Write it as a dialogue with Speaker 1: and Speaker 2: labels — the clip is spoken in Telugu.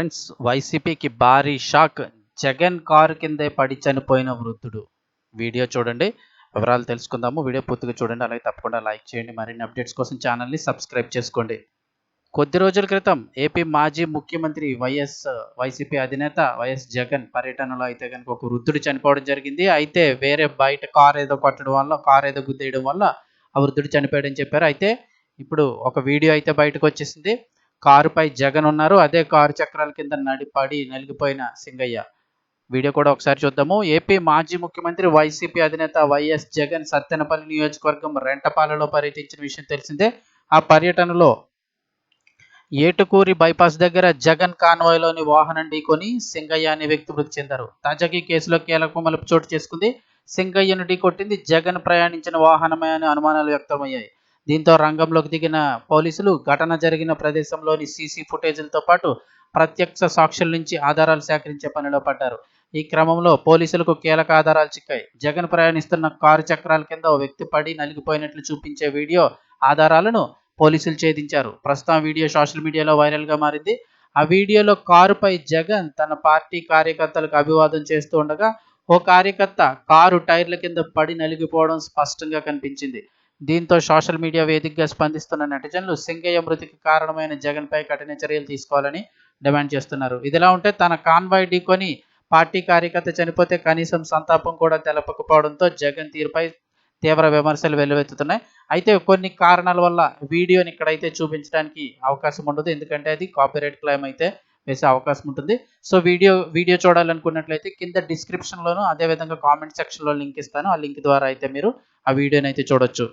Speaker 1: ఫ్రెండ్స్ వైసీపీకి భారీ షాక్. జగన్ కారు కిందే పడి చనిపోయిన వృద్ధుడు. వీడియో చూడండి. వివరాలు తెలుసుకుందాము. వీడియో పూర్తిగా చూడండి. అలాగే తప్పకుండా లైక్ చేయండి. మరిన్ని అప్డేట్స్ కోసం ఛానల్ని సబ్స్క్రైబ్ చేసుకోండి. కొద్ది రోజుల క్రితం ఏపీ మాజీ ముఖ్యమంత్రి వైఎస్ వైసీపీ అధినేత వైఎస్ జగన్ పర్యటనలో అయితే కనుక ఒక వృద్ధుడు చనిపోవడం జరిగింది. అయితే వేరే బయట కార్ ఏదో కొట్టడం వల్ల కార్ ఏదో గుద్దేయడం వల్ల ఆ వృద్ధుడు చనిపోయాడని చెప్పారు. అయితే ఇప్పుడు ఒక వీడియో అయితే బయటకు వచ్చేసింది. కారుపై జగన్ ఉన్నారు. అదే కారు చక్రాల కింద నడిపడి నలిగిపోయిన సింగయ్య. వీడియో కూడా ఒకసారి చూద్దాము. ఏపీ మాజీ ముఖ్యమంత్రి వైసీపీ అధినేత వైఎస్ జగన్ సత్తెనపల్లి నియోజకవర్గం రెంటపాలలో పర్యటించిన విషయం తెలిసిందే. ఆ పర్యటనలో ఏటుకూరి బైపాస్ దగ్గర జగన్ కాన్వాయ్లోని వాహనం ఢీకొని సింగయ్య అనే వ్యక్తి మృతి చెందారు. తాజాగా ఈ కేసులో కీలక మలుపు చోటు చేసుకుంది. సింగయ్యను ఢీకొట్టింది జగన్ ప్రయాణించిన వాహనమే అని అనుమానాలు వ్యక్తమయ్యాయి. దీంతో రంగంలోకి దిగిన పోలీసులు ఘటన జరిగిన ప్రదేశంలోని సీసీ ఫుటేజీలతో పాటు ప్రత్యక్ష సాక్షుల నుంచి ఆధారాలు సేకరించే పనిలో పడ్డారు. ఈ క్రమంలో పోలీసులకు కీలక ఆధారాలు చిక్కాయి. జగన్ ప్రయాణిస్తున్న కారు చక్రాల కింద ఓ వ్యక్తి పడి నలిగిపోయినట్లు చూపించే వీడియో ఆధారాలను పోలీసులు ఛేదించారు. ప్రస్తుతం వీడియో సోషల్ మీడియాలో వైరల్గా మారింది. ఆ వీడియోలో కారుపై జగన్ తన పార్టీ కార్యకర్తలకు అభివాదం చేస్తూ ఉండగా ఓ కార్యకర్త కారు టైర్ల కింద పడి నలిగిపోవడం స్పష్టంగా కనిపించింది. దీంతో సోషల్ మీడియా వేదికగా స్పందిస్తున్న నెటిజన్లు సింగయ్య మృతికి కారణమైన జగన్పై కఠిన చర్యలు తీసుకోవాలని డిమాండ్ చేస్తున్నారు. ఇదిలా ఉంటే తన కాన్వాయ్ ఢీకొని పార్టీ కార్యకర్త చనిపోతే కనీసం సంతాపం కూడా తెలపకపోవడంతో జగన్ తీరుపై తీవ్ర విమర్శలు వెల్లువెత్తుతున్నాయి. అయితే కొన్ని కారణాల వల్ల వీడియోని ఇక్కడైతే చూపించడానికి అవకాశం ఉండదు. ఎందుకంటే అది కాపీరైట్ క్లైమ్ అయితే వేసే అవకాశం ఉంటుంది. సో వీడియో వీడియో చూడాలనుకున్నట్లయితే కింద డిస్క్రిప్షన్లోను అదేవిధంగా కామెంట్ సెక్షన్లో లింక్ ఇస్తాను. ఆ లింక్ ద్వారా అయితే మీరు ఆ వీడియోని అయితే చూడొచ్చు.